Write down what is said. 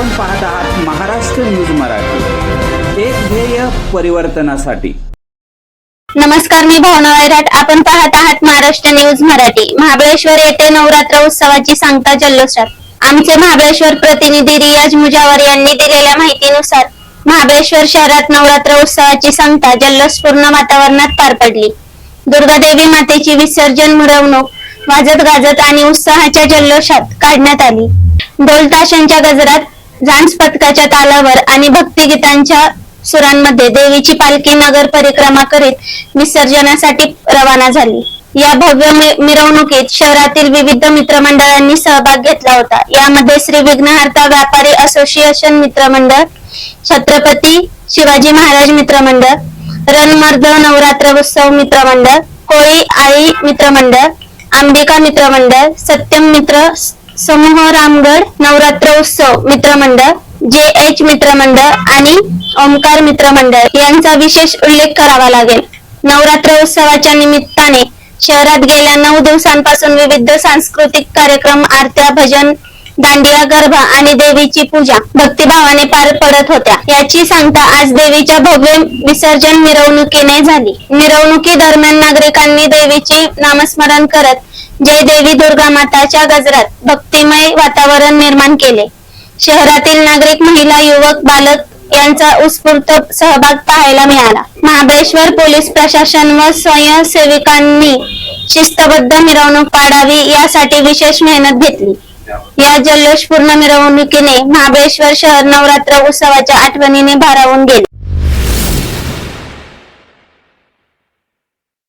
आपण पाहत आहात महाराष्ट्र न्यूज मराठी. एक ध्येय परिवर्तनासाठी. नमस्कार मी भावना वैराट. आपण पाहत आहात महाराष्ट्र न्यूज मराठी. महाबळेश्वर येथे नवरात्र उत्सवाची सांगता जल्लोषात. आमचे महाबळेश्वर प्रतिनिधी रियाज मुजावर यांनी दिलेल्या माहितीनुसार महाबळेश्वर शहरात नवरात्र उत्सवाची सांगता जल्लोषपूर्ण वातावरणात पार पडली. दुर्गादेवी मातेची विसर्जन मिरवणूक वाजत गाजत आणि उत्साहाच्या जल्लोषात काढण्यात आली. ढोल ताशांच्या गजरात झांज पथकाच्या तालावर आणि भक्तिगीतांच्या सुरांमध्ये देवीची पालखी नगर परिक्रमा करीत विसर्जनासाठी रवाना झाली. या भव्य मिरवणुकीत शहरातील विविध मित्रमंडळांनी सहभाग घेतला होता. यामध्ये श्री विघ्नहर्ता व्यापारी असोसिएशन मित्रमंडळ छत्रपती शिवाजी महाराज मित्रमंडळ रणमर्द नवरात्र उत्सव मित्रमंडळ कोळी आई मित्रमंडळ अंबिका मित्रमंडळ सत्यम मित्र समूह रामगड नवरात्र उत्सव मित्रमंडळ जे एच मित्रमंडळ आणि ओमकार मित्रमंडळ यांचा विशेष उल्लेख करावा लागेल. नवरात्र उत्सवाच्या निमित्ताने शहरात गेल्या नऊ दिवसांपासून विविध सांस्कृतिक कार्यक्रम आरत्या भजन दांडिया गरबा आणि देवीची पूजा भक्तिभावाने पार पडत होत्या. याची सांगता आज देवीच्या भव्य विसर्जन मिरवणुकीने झाली. मिरवणुकी दरम्यान नागरिकांनी देवीचे नामस्मरण करत जय देवी दुर्गा माताच्या गजरात भक्तिमय वातावरण निर्माण केले. शहरातील नागरिक महिला युवक बालक यांचा उत्स्फूर्त सहभाग पाहायला मिळाला. महाबळेश्वर पोलीस प्रशासन व स्वयंसेविकांनी शिस्तबद्ध मिरवणूक पाडावी यासाठी विशेष मेहनत घेतली. या जल्लोषपूर्ण मिरवणुकीने महाबळेश्वर शहर नवरात्र उत्सवाच्या आठवणीने भारावून गेले.